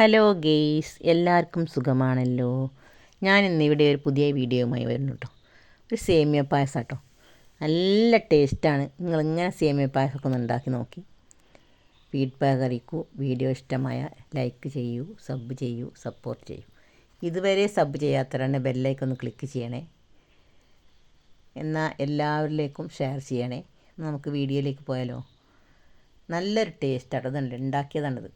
Hello guys എല്ലാവർക്കും സുഖമാണല്ലോ? ഞാൻ ഇന്ന് ഇവിടെ ഒരു പുതിയ വീഡിയോയുമായി വരുന്നു കേട്ടോ ഒരു സേമിയ പായസം കേട്ടോ നല്ല ടേസ്റ്റാണ്. നിങ്ങളിങ്ങനെ സേമിയ പായസമൊക്കെ ഒന്ന് ഉണ്ടാക്കി നോക്കി. ഫീഡ്ബാക്ക് അറിയിക്കൂ. വീഡിയോ ഇഷ്ടമായ ലൈക്ക് ചെയ്യൂ സബ് ചെയ്യൂ സപ്പോർട്ട് ചെയ്യൂ. ഇതുവരെ സബ് ചെയ്യാത്തവരാണ് ബെല്ലൈക്ക് ഒന്ന് ക്ലിക്ക് ചെയ്യണേ. എന്നാൽ എല്ലാവരിലേക്കും ഷെയർ ചെയ്യണേ. നമുക്ക് വീഡിയോയിലേക്ക് പോയാലോ? നല്ലൊരു ടേസ്റ്റാണ് അതുണ്ട് ഉണ്ടാക്കിയതാണിത്.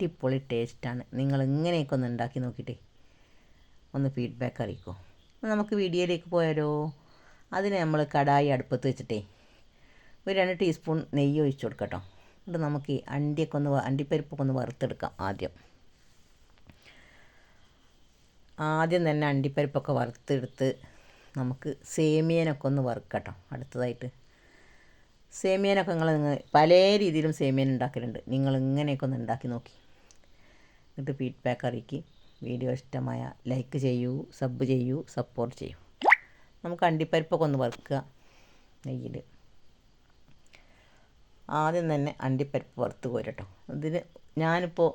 അടിപൊളി ടേസ്റ്റാണ് നിങ്ങൾ ഇങ്ങനെയൊക്കെ ഒന്ന് ഉണ്ടാക്കി നോക്കിയിട്ടേ ഒന്ന് ഫീഡ്ബാക്ക് അറിയിക്കോ. നമുക്ക് വീഡിയോയിലേക്ക് പോയാലോ? അതിന് നമ്മൾ കടായി അടുപ്പത്ത് വെച്ചിട്ടേ ഒരു രണ്ട് ടീസ്പൂൺ നെയ്യ് ഒഴിച്ചു കൊടുക്കട്ടോ. എന്നിട്ട് നമുക്ക് ഈ അണ്ടിയൊക്കെ ഒന്ന് അണ്ടിപ്പരിപ്പൊക്കെ ഒന്ന് വറുത്തെടുക്കാം ആദ്യം. ആദ്യം തന്നെ അണ്ടിപ്പരിപ്പൊക്കെ വറുത്തെടുത്ത് നമുക്ക് സേമിയനൊക്കെ ഒന്ന് വറുക്കട്ടോ അടുത്തതായിട്ട്. സേമിയനൊക്കെ നിങ്ങൾ പല രീതിയിലും സേമിയൻ ഉണ്ടാക്കലുണ്ട്. നിങ്ങൾ ഇങ്ങനെയൊക്കെ ഒന്ന് ഉണ്ടാക്കി നോക്കി. എന്നിട്ട് ഫീഡ്ബാക്ക് അറിയിക്കുക വീഡിയോ ഇഷ്ടമായ ലൈക്ക് ചെയ്യൂ സബ് ചെയ്യൂ സപ്പോർട്ട് ചെയ്യൂ. നമുക്ക് അണ്ടിപ്പരിപ്പൊക്കെ ഒന്ന് വറുക്കുക. നെയ്യിൽ. ആദ്യം തന്നെ അണ്ടിപ്പരിപ്പ് വറുത്ത് കോരട്ടോ. ഇതിന് ഞാനിപ്പോൾ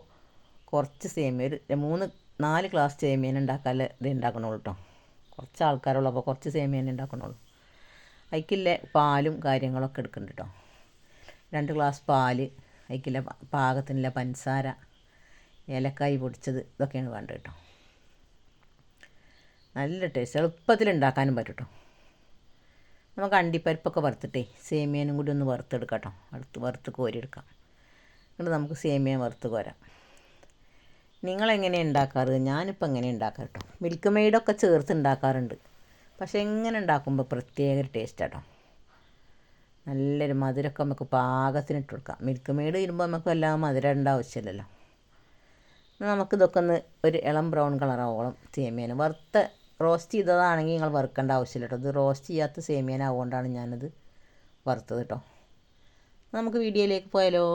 കുറച്ച് സേമിയ ഒരു മൂന്ന് നാല് ഗ്ലാസ് സേമിയൻ ഉണ്ടാക്കാൻ ഇത് ഉണ്ടാക്കണുള്ളൂ കേട്ടോ കുറച്ച് ആൾക്കാരുള്ളൂ അപ്പോൾ കുറച്ച് സേമിയൻ ഉണ്ടാക്കണുള്ളൂ. അതിക്കില്ല പാലും കാര്യങ്ങളൊക്കെ എടുക്കുന്നുണ്ട് കേട്ടോ രണ്ട് ഗ്ലാസ് പാൽ അതിക്കില്ല പാകത്തിനുള്ള പഞ്ചസാര ഏലക്കായി പൊടിച്ചത് ഇതൊക്കെയാണ് വേണ്ടത് കേട്ടോ. നല്ല ടേസ്റ്റ് എളുപ്പത്തിൽ ഉണ്ടാക്കാനും പറ്റും കേട്ടോ. നമുക്ക് അണ്ടിപ്പരിപ്പൊക്കെ വറുത്തിട്ടേ സേമിയനും കൂടി ഒന്ന് വറുത്തെടുക്കാം കേട്ടോ. അടുത്ത് വറുത്ത് കോരിയെടുക്കാം. എന്നിട്ട് നമുക്ക് സേമിയ വറുത്ത് കോരാം. നിങ്ങളെങ്ങനെ ഉണ്ടാക്കാറ്? ഞാനിപ്പോൾ എങ്ങനെ ഉണ്ടാക്കാം കേട്ടോ. മിൽക്ക് മെയ്ഡൊക്കെ ചേർത്ത് ഉണ്ടാക്കാറുണ്ട്. പക്ഷേ എങ്ങനെ ഉണ്ടാക്കുമ്പോൾ പ്രത്യേക ഒരു ടേസ്റ്റ് കേട്ടോ. നല്ലൊരു മധുരമൊക്കെ നമുക്ക് പാകത്തിനിട്ട് കൊടുക്കാം. മിൽക്ക് മെയ്ഡ് വരുമ്പോൾ നമുക്ക് എല്ലാം മധുരം ഇടേണ്ട ആവശ്യമില്ലല്ലോ. നമുക്കിതൊക്കെ ഒന്ന് ഒരു ഇളം ബ്രൗൺ കളറാവോളം സേമിയാൻ വറുത്ത റോസ്റ്റ് ചെയ്തതാണെങ്കിൽ നിങ്ങൾ വറുക്കേണ്ട ആവശ്യമില്ല കേട്ടോ. ഇത് റോസ്റ്റ് ചെയ്യാത്ത സേമിയന ആവുകൊണ്ടാണ് ഞാനത് വറുത്തത് കേട്ടോ. നമുക്ക് വീഡിയോയിലേക്ക് പോയാലോ?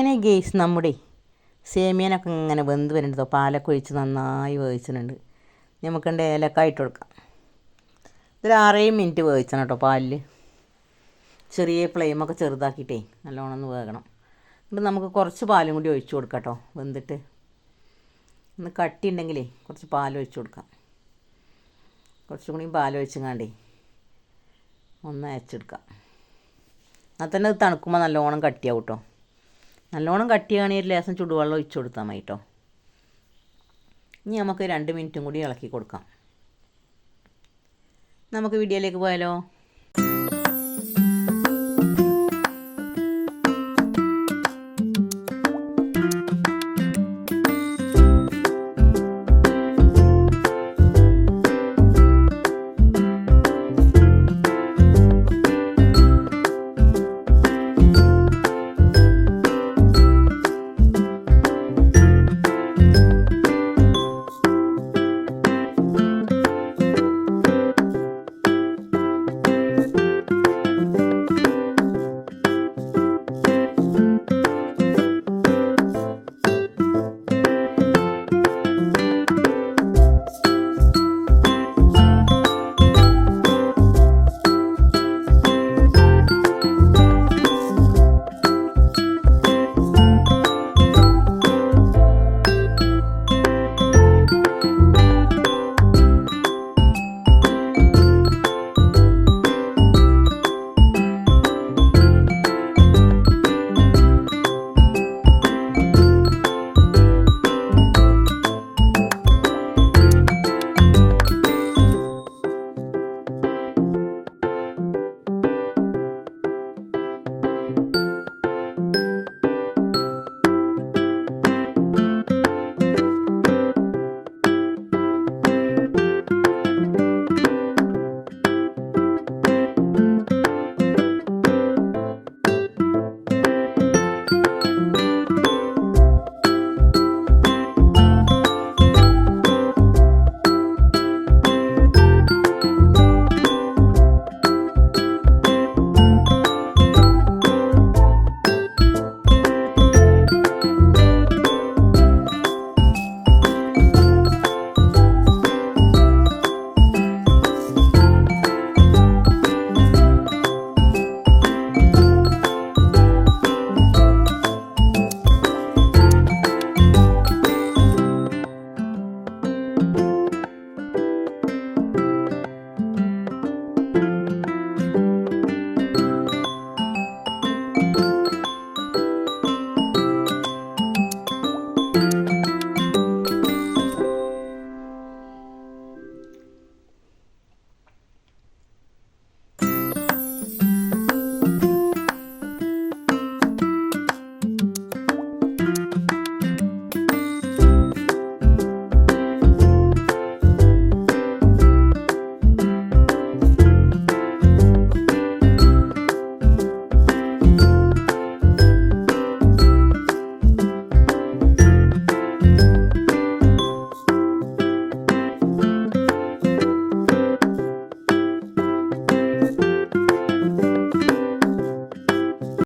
അങ്ങനെ ഗെയ്സ് നമ്മുടെ സേമിയനൊക്കെ ഇങ്ങനെ വെന്ത് വരുന്നുണ്ടോ പാലൊക്കെ ഒഴിച്ച് നന്നായി വേവിച്ചിട്ടുണ്ട്. നമുക്കുണ്ട് ഏലക്ക ഇട്ട് കൊടുക്കാം. ഇതൊരു ആറേഴ് മിനിറ്റ് വേവിച്ചണം കേട്ടോ പാലിൽ ചെറിയ ഫ്ലെയിമൊക്കെ ചെറുതാക്കിയിട്ടേ നല്ലോണം ഒന്ന് വേകണം. എന്നിട്ട് നമുക്ക് കുറച്ച് പാലും കൂടി ഒഴിച്ചു കൊടുക്കാം കേട്ടോ വെന്തിട്ട്. ഒന്ന് കട്ടി ഉണ്ടെങ്കിലേ കുറച്ച് പാൽ ഒഴിച്ചു കൊടുക്കാം. കുറച്ചും കൂടി പാൽ ഒഴിച്ചങ്ങാണ്ടേ ഒന്ന് അയച്ചെടുക്കാം എന്നാൽ തന്നെ അത് തണുക്കുമ്പോൾ നല്ലോണം കട്ടിയാവും കേട്ടോ. നല്ലോണം കട്ടിയാണെങ്കിൽ ഒരു ലേസം ചുടുവെള്ളം ഒഴിച്ചു കൊടുത്താൽ മതി കേട്ടോ ഇനി നമുക്ക് രണ്ട് മിനിറ്റും കൂടി ഇളക്കി കൊടുക്കാം. നമുക്ക് വീഡിയോയിലേക്ക് പോയാലോ?